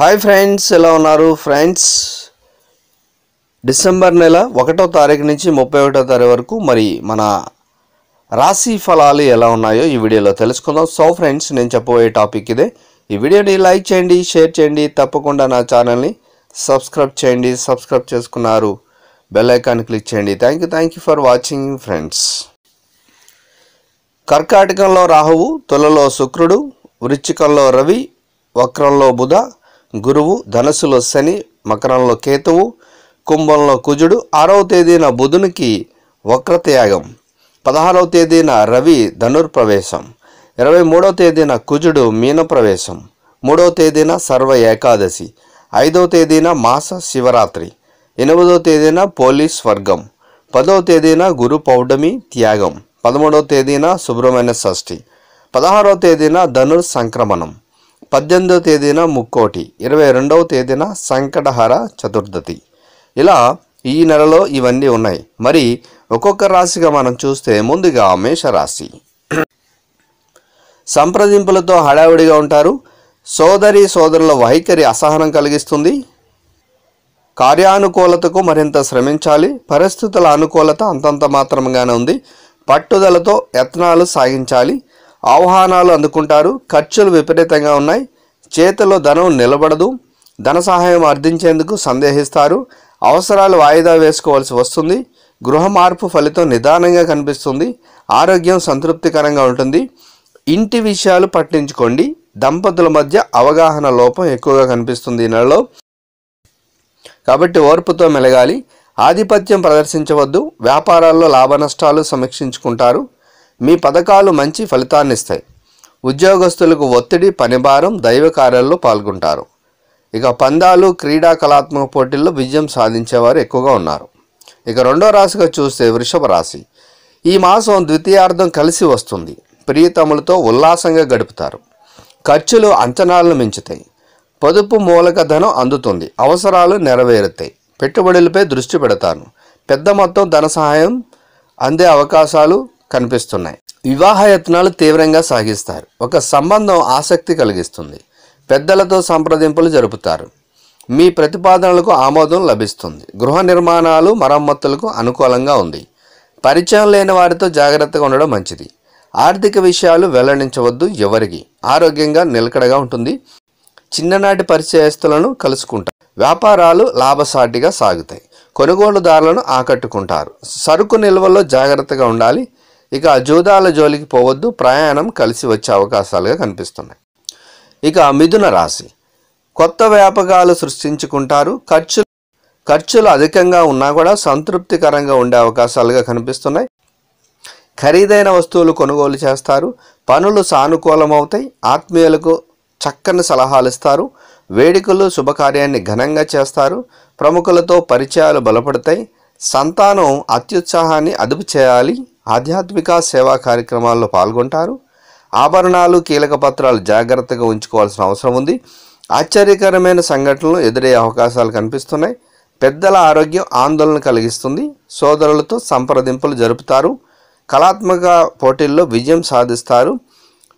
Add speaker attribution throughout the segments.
Speaker 1: Hi friends ఎలా ఉన్నారు? Friends December నెల ఒకటో తారీఖు నుంచి ముప్పై ఒకటో తారీఖు వరకు మరి మన రాశి ఫలాలు ఎలా ఉన్నాయో ఈ వీడియోలో తెలుసుకుందాం. సో ఫ్రెండ్స్ నేను చెప్పబోయే టాపిక్ ఇదే. ఈ వీడియోని లైక్ చేయండి షేర్ చేయండి తప్పకుండా నా ఛానల్ని సబ్స్క్రైబ్ చేయండి. సబ్స్క్రైబ్ చేసుకున్నారు బెల్ ఐకాన్ క్లిక్ చేయండి. Thank you thank you for watching friends. కర్కాటకంలో రాహువు తులలో శుక్రుడు వృచ్చికంలో రవి వక్రంలో బుధ గురువు ధనుసులో శని మకరంలో కేతువు కుంభంలో కుజుడు ఆరవ తేదీన బుధునికి వక్రత్యాగం పదహారవ తేదీన రవి ధనుర్ప్రవేశం ఇరవై మూడవ తేదీన కుజుడు మీన ప్రవేశం మూడవ తేదీన సర్వ ఏకాదశి ఐదవ తేదీన మాస శివరాత్రి ఎనిమిదవ తేదీన పోలీస్ స్వర్గం పదవ తేదీన గురు పౌర్ణమి త్యాగం పదమూడవ తేదీన సుబ్రహ్మణ్య షష్ఠి పదహారవ తేదీన ధనుర్ సంక్రమణం పద్దెనిమిదవ తేదీన ముక్కోటి ఇరవై రెండవ తేదీన సంకటహర చతుర్దశి ఇలా ఈ నెలలో ఇవన్నీ ఉన్నాయి. మరి ఒక్కొక్క రాశిగా మనం చూస్తే ముందుగా మేషరాశి. సంప్రదింపులతో హడావిడిగా ఉంటారు. సోదరి సోదరుల వైఖరి అసహనం కలిగిస్తుంది. కార్యానుకూలతకు మరింత శ్రమించాలి. పరిస్థితుల అనుకూలత అంతంత మాత్రంగానే ఉంది. పట్టుదలతో యత్నాలు సాగించాలి. ఆహ్వానాలు అందుకుంటారు. ఖర్చులు విపరీతంగా ఉన్నాయి. చేతిలో ధనం నిలబడదు. ధన సహాయం అర్థించేందుకు సందేహిస్తారు. అవసరాలు వాయిదా వేసుకోవాల్సి వస్తుంది. గృహ మార్పు ఫలితం నిదానంగా కనిపిస్తుంది. ఆరోగ్యం సంతృప్తికరంగా ఉంటుంది. ఇంటి విషయాలు పట్టించుకోండి. దంపతుల మధ్య అవగాహన లోపం ఎక్కువగా కనిపిస్తుంది ఈ నెలలో. కాబట్టి ఓర్పుతో మెలగాలి. ఆధిపత్యం ప్రదర్శించవద్దు. వ్యాపారాల్లో లాభ నష్టాలు సమీక్షించుకుంటారు. మీ పథకాలు మంచి ఫలితాన్ని ఇస్తాయి ఉద్యోగస్తులకు ఒత్తిడి పనిభారం దైవ కార్యాల్లో పాల్గొంటారు. ఇక పందాలు క్రీడా కళాత్మక పోటీల్లో విజయం సాధించేవారు ఎక్కువగా ఉన్నారు. ఇక రెండో రాశిగా చూస్తే వృషభ రాశి. ఈ మాసం ద్వితీయార్థం కలిసి వస్తుంది. ప్రియతములతో ఉల్లాసంగా గడుపుతారు. ఖర్చులు అంచనాలను మించుతాయి. పొదుపు మూలక ధనం అందుతుంది. అవసరాలు నెరవేరుతాయి. పెట్టుబడులపై దృష్టి పెడతాను. పెద్ద మొత్తం ధన సహాయం అందే అవకాశాలు కనిపిస్తున్నాయి. వివాహ యత్నాలు తీవ్రంగా సాగిస్తారు. ఒక సంబంధం ఆసక్తి కలిగిస్తుంది. పెద్దలతో సంప్రదింపులు జరుపుతారు. మీ ప్రతిపాదనలకు ఆమోదం లభిస్తుంది. గృహ నిర్మాణాలు మరమ్మతులకు అనుకూలంగా ఉంది. పరిచయం లేని వారితో జాగ్రత్తగా ఉండడం మంచిది. ఆర్థిక విషయాలు వెల్లడించవద్దు ఎవరికి. ఆరోగ్యంగా నిలకడగా ఉంటుంది. చిన్ననాటి పరిచయస్తులను కలుసుకుంటారు. వ్యాపారాలు లాభసాటిగా సాగుతాయి. కొనుగోలుదారులను ఆకట్టుకుంటారు. సరుకు నిల్వలో జాగ్రత్తగా ఉండాలి. ఇక జూదాల జోలికి పోవద్దు ప్రయాణం కలిసి వచ్చే అవకాశాలుగా కనిపిస్తున్నాయి. ఇక మిథున రాశి. కొత్త వ్యాపకాలు సృష్టించుకుంటారు ఖర్చు ఖర్చులు అధికంగా ఉన్నా కూడా సంతృప్తికరంగా ఉండే అవకాశాలుగా కనిపిస్తున్నాయి. ఖరీదైన వస్తువులు కొనుగోలు చేస్తారు పనులు సానుకూలమవుతాయి ఆత్మీయులకు చక్కని సలహాలు ఇస్తారు వేడుకలు శుభకార్యాన్ని ఘనంగా చేస్తారు ప్రముఖులతో పరిచయాలు బలపడతాయి సంతానం అత్యుత్సాహాన్ని అదుపు చేయాలి ఆధ్యాత్మిక సేవా కార్యక్రమాల్లో పాల్గొంటారు. ఆభరణాలు కీలక పత్రాలు జాగ్రత్తగా ఉంచుకోవాల్సిన అవసరం ఉంది. ఆశ్చర్యకరమైన సంఘటనలు ఎదురయ్యే అవకాశాలు కనిపిస్తున్నాయి. పెద్దల ఆరోగ్యం ఆందోళన కలిగిస్తుంది. సోదరులతో సంప్రదింపులు జరుపుతారు. కళాత్మక పోటీల్లో విజయం సాధిస్తారు.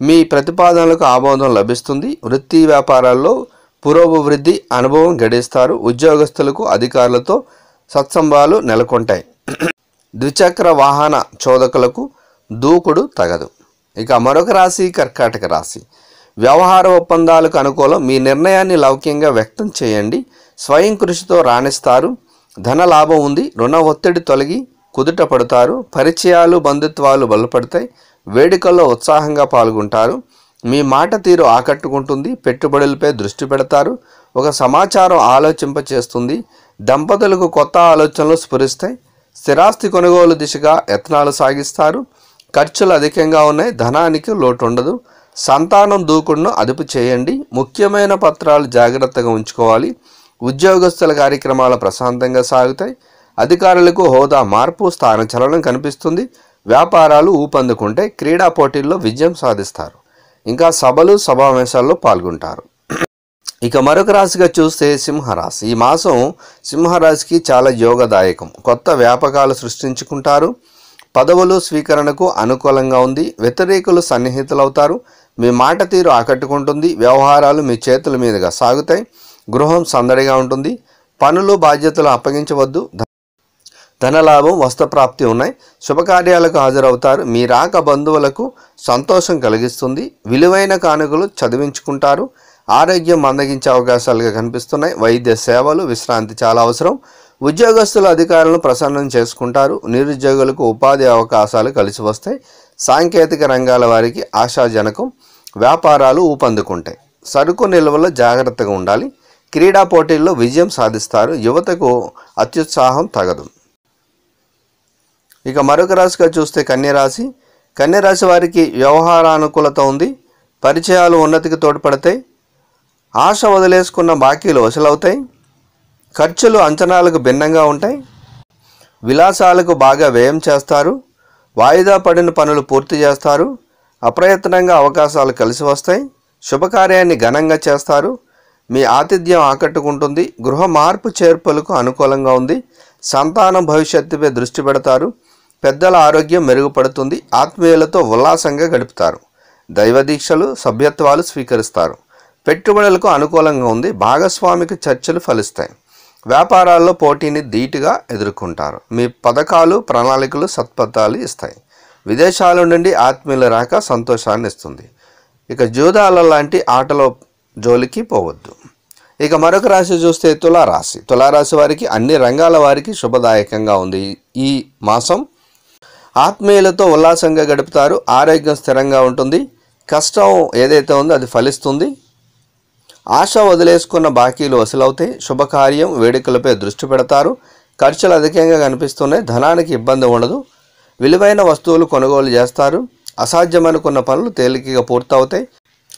Speaker 1: మీ ప్రతిపాదనలకు ఆమోదం లభిస్తుంది. వృత్తి వ్యాపారాల్లో పురోభివృద్ధి అనుభవం గడిస్తారు. ఉద్యోగస్తులకు అధికారులతో సత్సంభాలు నెలకొంటాయి. ద్విచక్ర వాహన చోదకులకు దూకుడు తగదు. ఇక మరొక రాశి కర్కాటక రాశి. వ్యవహార ఒప్పందాలకు అనుకూలం మీ నిర్ణయాన్ని లౌక్యంగా వ్యక్తం చేయండి. స్వయం కృషితో రాణిస్తారు. ధన లాభం ఉంది రుణ ఒత్తిడి తొలగి కుదుట పడతారు. పరిచయాలు బంధుత్వాలు బలపడతాయి. వేడుకల్లో ఉత్సాహంగా పాల్గొంటారు. మీ మాట తీరు ఆకట్టుకుంటుంది పెట్టుబడులపై దృష్టి పెడతారు. ఒక సమాచారం ఆలోచింపచేస్తుంది. దంపతులకు కొత్త ఆలోచనలు స్ఫురిస్తాయి. స్థిరాస్తి కొనుగోలు దిశగా యత్నాలు సాగిస్తారు. ఖర్చులు అధికంగా ఉన్నాయి. ధనానికి లోటు ఉండదు సంతానం దూకుడును అదుపు చేయండి. ముఖ్యమైన పత్రాలు జాగ్రత్తగా ఉంచుకోవాలి. ఉద్యోగస్తుల కార్యక్రమాలు ప్రశాంతంగా సాగుతాయి. అధికారులకు హోదా మార్పు స్థానచలనం కనిపిస్తుంది. వ్యాపారాలు ఊపందుకుంటే క్రీడా పోటీల్లో విజయం సాధిస్తారు. ఇంకా సభలు సమావేశాల్లో పాల్గొంటారు. ఇక మరొక రాశిగా చూస్తే సింహరాశి. ఈ మాసం సింహరాశికి చాలా యోగదాయకం. కొత్త వ్యాపకాలు సృష్టించుకుంటారు. పదవులు స్వీకరణకు అనుకూలంగా ఉంది. వ్యతిరేకులు సన్నిహితులవుతారు. మీ మాట తీరు ఆకట్టుకుంటుంది. వ్యవహారాలు మీ చేతుల మీదుగా సాగుతాయి. గృహం సందడిగా ఉంటుంది. పనులు బాధ్యతలు అప్పగించవద్దు. ధనలాభం వస్త్రప్రాప్తి ఉన్నాయి. శుభకార్యాలకు హాజరవుతారు. మీ రాక బంధువులకు సంతోషం కలిగిస్తుంది. విలువైన కానుకలు చదివించుకుంటారు. ఆరోగ్యం మందగించే అవకాశాలుగా కనిపిస్తున్నాయి. వైద్య సేవలు విశ్రాంతి చాలా అవసరం. ఉద్యోగస్తుల అధికారులను ప్రసన్నం చేసుకుంటారు. నిరుద్యోగులకు ఉపాధి అవకాశాలు కలిసి వస్తాయి. సాంకేతిక రంగాల వారికి ఆశాజనకం. వ్యాపారాలు ఊపందుకుంటాయి. సరుకు నిల్వలో జాగ్రత్తగా ఉండాలి. క్రీడా పోటీల్లో విజయం సాధిస్తారు. యువతకు అత్యుత్సాహం తగదు. ఇక మరొక రాశిగా చూస్తే కన్యరాశి కన్యరాశి వారికి వ్యవహారానుకూలత ఉంది. పరిచయాలు ఉన్నతికి తోడ్పడతాయి. ఆశ వదిలేసుకున్న బాకీలు వసూలవుతాయి. ఖర్చులు అంచనాలకు భిన్నంగా ఉంటాయి. విలాసాలకు బాగా వ్యయం చేస్తారు. వాయిదా పడిన పనులు పూర్తి చేస్తారు. అప్రయత్నంగా అవకాశాలు కలిసి వస్తాయి. శుభకార్యాన్ని ఘనంగా చేస్తారు. మీ ఆతిథ్యం ఆకట్టుకుంటుంది. గృహ మార్పు చేర్పులకు అనుకూలంగా ఉంది. సంతానం భవిష్యత్తుపై దృష్టి పెడతారు. పెద్దల ఆరోగ్యం మెరుగుపడుతుంది. ఆత్మీయులతో ఉల్లాసంగా గడుపుతారు. దైవ దీక్షలు సభ్యత్వాలు స్వీకరిస్తారు. పెట్టుబడులకు అనుకూలంగా ఉంది. భాగస్వామికి చర్చలు ఫలిస్తాయి. వ్యాపారాల్లో పోటీని ధీటుగా ఎదుర్కొంటారు. మీ పథకాలు ప్రణాళికలు సత్పథాలు ఇస్తాయి. విదేశాల నుండి ఆత్మీయుల రాక సంతోషాన్ని ఇస్తుంది. ఇక జూదాల లాంటి ఆటలో జోలికి పోవద్దు. ఇక మరొక రాశి చూస్తే తులారాశి. తులారాశి వారికి అన్ని రంగాల వారికి శుభదాయకంగా ఉంది. ఈ మాసం ఆత్మీయులతో ఉల్లాసంగా గడుపుతారు. ఆరోగ్యం స్థిరంగా ఉంటుంది. కష్టం ఏదైతే ఉందో అది ఫలిస్తుంది. ఆశ వదిలేసుకున్న బాకీలు వసూలవుతాయి. శుభకార్యం వేడుకలపై దృష్టి పెడతారు. ఖర్చులు అధికంగా కనిపిస్తున్నాయి. ధనానికి ఇబ్బంది ఉండదు. విలువైన వస్తువులు కొనుగోలు చేస్తారు. అసాధ్యమనుకున్న పనులు తేలికగా పూర్తవుతాయి.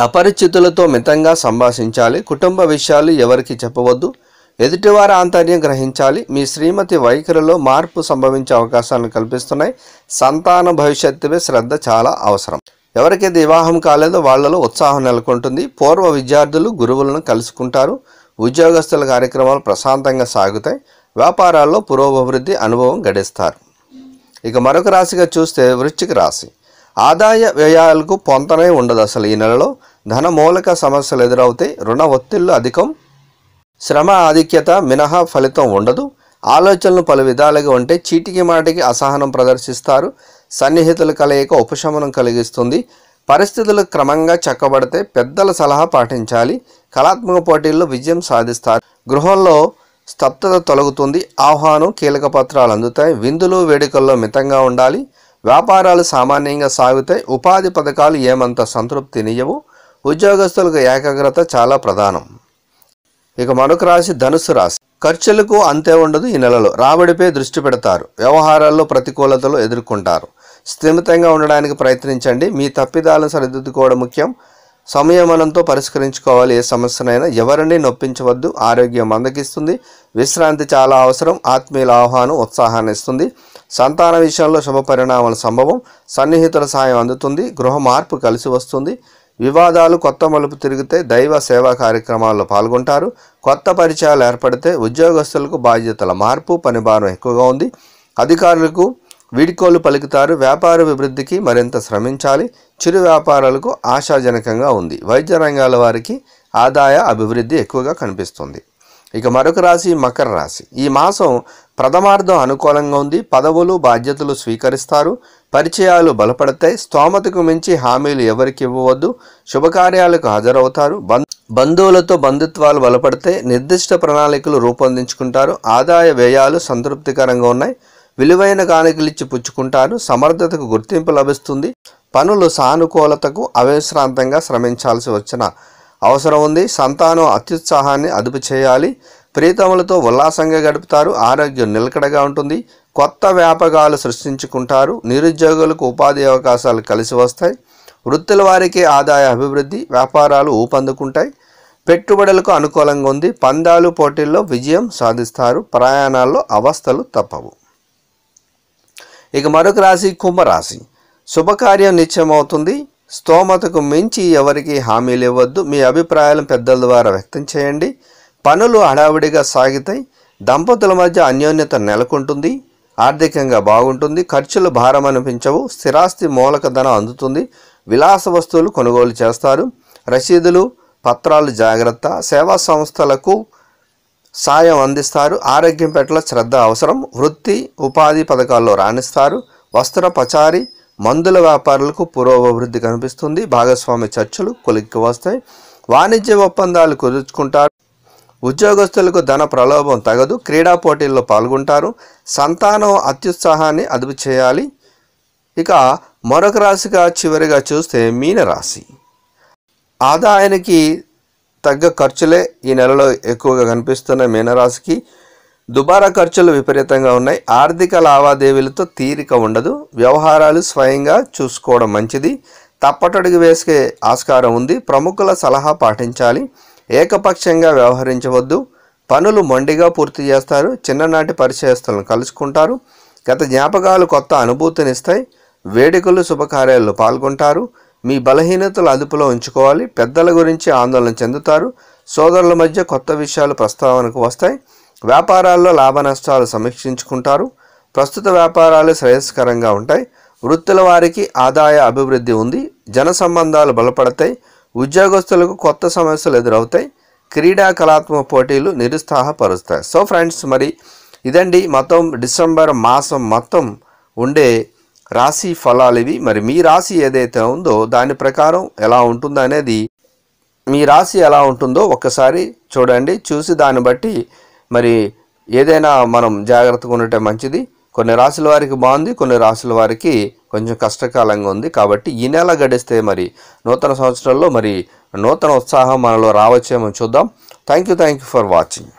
Speaker 1: అపరిచితులతో మితంగా సంభాషించాలి. కుటుంబ విషయాలు ఎవరికి చెప్పవద్దు. ఎదుటివారి ఆంతర్యం గ్రహించాలి. మీ శ్రీమతి వైఖరిలో మార్పు సంభవించే అవకాశాలను కల్పిస్తున్నాయి. సంతాన భవిష్యత్తుపై శ్రద్ధ చాలా అవసరం. ఎవరికైతే వివాహం కాలేదో వాళ్ళలో ఉత్సాహం నెలకొంటుంది. పూర్వ విద్యార్థులు గురువులను కలుసుకుంటారు. ఉద్యోగస్తుల కార్యక్రమాలు ప్రశాంతంగా సాగుతాయి. వ్యాపారాల్లో పురోభివృద్ధి అనుభవం గడిస్తారు. ఇక మరొక రాశిగా చూస్తే వృశ్చిక రాశి. ఆదాయ వ్యయాలకు పొంతనే ఉండదు అసలు ఈ నెలలో. ధన మూలక సమస్యలు ఎదురవుతాయి. రుణ ఒత్తిళ్ళు అధికం. శ్రమ ఆధిక్యత మినహా ఫలితం ఉండదు. ఆలోచనలు పలు విధాలుగా ఉంటే చీటికి మాటికి అసహనం ప్రదర్శిస్తారు. సన్నిహితుల కలయిక ఉపశమనం కలిగిస్తుంది. పరిస్థితులు క్రమంగా చక్కబడితే పెద్దల సలహా పాటించాలి. కళాత్మక పోటీల్లో విజయం సాధిస్తారు. గృహంలో స్తబ్దత తొలగుతుంది. ఆహ్వానం కీలక పత్రాలు అందుతాయి. విందులు వేడుకల్లో మితంగా ఉండాలి. వ్యాపారాలు సామాన్యంగా సాగుతాయి. ఉపాధి పథకాలు ఏమంత సంతృప్తినియవు ఉద్యోగస్తులకు ఏకాగ్రత చాలా ప్రధానం. ఇక మరొక రాశి ధనుసు రాశి. ఖర్చులకు అంతే ఉండదు ఈ నెలలో. రాబడిపై దృష్టి పెడతారు. వ్యవహారాల్లో ప్రతికూలతలు ఎదుర్కొంటారు. స్థిమితంగా ఉండడానికి ప్రయత్నించండి. మీ తప్పిదాలను సరిదిద్దుకోవడం ముఖ్యం. సంయమనంతో పరిష్కరించుకోవాలి. ఏ సమస్యనైనా ఎవరిని నొప్పించవద్దు. ఆరోగ్యం అందకిస్తుంది. విశ్రాంతి చాలా అవసరం. ఆత్మీయుల ఆహ్వానం ఉత్సాహాన్ని ఇస్తుంది. సంతాన విషయంలో శుభ పరిణామాల సంభవం. సన్నిహితుల సాయం అందుతుంది. గృహ మార్పు కలిసి వస్తుంది. వివాదాలు కొత్త మలుపు తిరిగితే దైవ సేవా కార్యక్రమాల్లో పాల్గొంటారు. కొత్త పరిచయాలు ఏర్పడితే ఉద్యోగస్తులకు బాధ్యతల మార్పు పనిభారం ఎక్కువగా ఉంది. అధికారులకు వీడ్కోలు పలుకుతారు. వ్యాపార అభివృద్ధికి మరింత శ్రమించాలి. చిరు వ్యాపారాలకు ఆశాజనకంగా ఉంది. వైద్య రంగాల వారికి ఆదాయ అభివృద్ధి ఎక్కువగా కనిపిస్తుంది. ఇక మరొక రాశి మకర రాశి. ఈ మాసం ప్రథమార్థం అనుకూలంగా ఉంది. పదవులు బాధ్యతలు స్వీకరిస్తారు. పరిచయాలు బలపడతాయి. స్తోమతకు మించి హామీలు ఎవరికి ఇవ్వవద్దు. శుభకార్యాలకు హాజరవుతారు. బం- బంధువులతో బంధుత్వాలు బలపడితే నిర్దిష్ట ప్రణాళికలు రూపొందించుకుంటారు. ఆదాయ వ్యయాలు సంతృప్తికరంగా ఉన్నాయి. విలువైన కానుకలిచ్చి పుచ్చుకుంటారు. సమర్థతకు గుర్తింపు లభిస్తుంది. పనులు సానుకూలతకు అవిశ్రాంతంగా శ్రమించాల్సి వచ్చిన అవసరం ఉంది. సంతానం అత్యుత్సాహాన్ని అదుపు చేయాలి. ప్రీతములతో ఉల్లాసంగా గడుపుతారు. ఆరోగ్యం నిలకడగా ఉంటుంది. కొత్త వ్యాపకాలు సృష్టించుకుంటారు. నిరుద్యోగులకు ఉపాధి అవకాశాలు కలిసి వస్తాయి. వృత్తుల వారికి ఆదాయ అభివృద్ధి వ్యాపారాలు ఊపందుకుంటాయి. పెట్టుబడులకు అనుకూలంగా ఉంది. పందాలు పోటీల్లో విజయం సాధిస్తారు. ప్రయాణాల్లో అవస్థలు తప్పవు. ఇక మరొక రాశి కుంభరాశి. శుభకార్యం నిత్యమవుతుంది స్తోమతకు మించి ఎవరికి హామీలు ఇవ్వద్దు మీ అభిప్రాయాలను పెద్దల ద్వారా వ్యక్తం చేయండి. పనులు హడావిడిగా సాగితాయి దంపతుల మధ్య అన్యోన్యత నెలకొంటుంది. ఆర్థికంగా బాగుంటుంది. ఖర్చులు భారం అనిపించవు. స్థిరాస్తి మూలక ధనం అందుతుంది. విలాస వస్తువులు కొనుగోలు చేస్తారు. రసీదులు పత్రాలు జాగ్రత్త. సేవా సంస్థలకు సాయం అందిస్తారు. ఆరోగ్యం పట్ల శ్రద్ధ అవసరం. వృత్తి ఉపాధి పథకాల్లో రాణిస్తారు. వస్త్ర పచారి మందుల వ్యాపారులకు పురోభివృద్ధి కనిపిస్తుంది. భాగస్వామి చర్చలు కొలిక్కి వస్తాయి. వాణిజ్య ఒప్పందాలు కుదుర్చుకుంటారు. ఉద్యోగస్తులకు ధన ప్రలోభం తగదు. క్రీడా పోటీల్లో పాల్గొంటారు. సంతానం అత్యుత్సాహాన్ని అదుపు చేయాలి. ఇక మరొక రాశిగా చివరిగా చూస్తే మీనరాశి. ఆదాయానికి తగ్గ ఖర్చులే ఈ నెలలో ఎక్కువగా కనిపిస్తున్న మీనరాశికి. దుబారా ఖర్చులు విపరీతంగా ఉన్నాయి. ఆర్థిక లావాదేవీలతో తీరిక ఉండదు. వ్యవహారాలు స్వయంగా చూసుకోవడం మంచిది. తప్పటడుగు వేసుకే ఆస్కారం ఉంది. ప్రముఖుల సలహా పాటించాలి. ఏకపక్షంగా వ్యవహరించవద్దు. పనులు మొండిగా పూర్తి చేస్తారు. చిన్ననాటి పరిచయస్తులను కలుసుకుంటారు. గత జ్ఞాపకాలు కొత్త అనుభూతినిస్తాయి. వేడుకలు శుభకార్యాల్లో పాల్గొంటారు. మీ బలహీనతలు అదుపులో ఉంచుకోవాలి. పెద్దల గురించి ఆందోళన చెందుతారు. సోదరుల మధ్య కొత్త విషయాలు ప్రస్తావనకు వస్తాయి. వ్యాపారాల్లో లాభ నష్టాలు సమీక్షించుకుంటారు. ప్రస్తుత వ్యాపారాలు శ్రేయస్కరంగా ఉంటాయి. వృత్తుల వారికి ఆదాయ అభివృద్ధి ఉంది. జన సంబంధాలు బలపడతాయి. ఉద్యోగస్తులకు కొత్త సమస్యలు ఎదురవుతాయి. క్రీడా కళాత్మక పోటీలు నిరుత్సాహపరుస్తాయి. సో ఫ్రెండ్స్ మరి ఇదండి మొత్తం డిసెంబర్ మాసం మొత్తం ఉండే రాశి ఫలాలు ఇవి. మరి మీ రాశి ఏదైతే ఉందో దాని ప్రకారం ఎలా ఉంటుందో అనేది మీ రాశి ఎలా ఉంటుందో ఒక్కసారి చూడండి. చూసి దాన్ని బట్టి మరి ఏదైనా మనం జాగ్రత్తగా ఉండటం మంచిది. కొన్ని రాశుల వారికి బాగుంది కొన్ని రాశుల వారికి కొంచెం కష్టకాలంగా ఉంది. కాబట్టి ఈ నెల గడిస్తే మరి నూతన సంవత్సరంలో మరి నూతన ఉత్సాహం మనలో రావచ్చేమో చూద్దాం. Thank you thank you for watching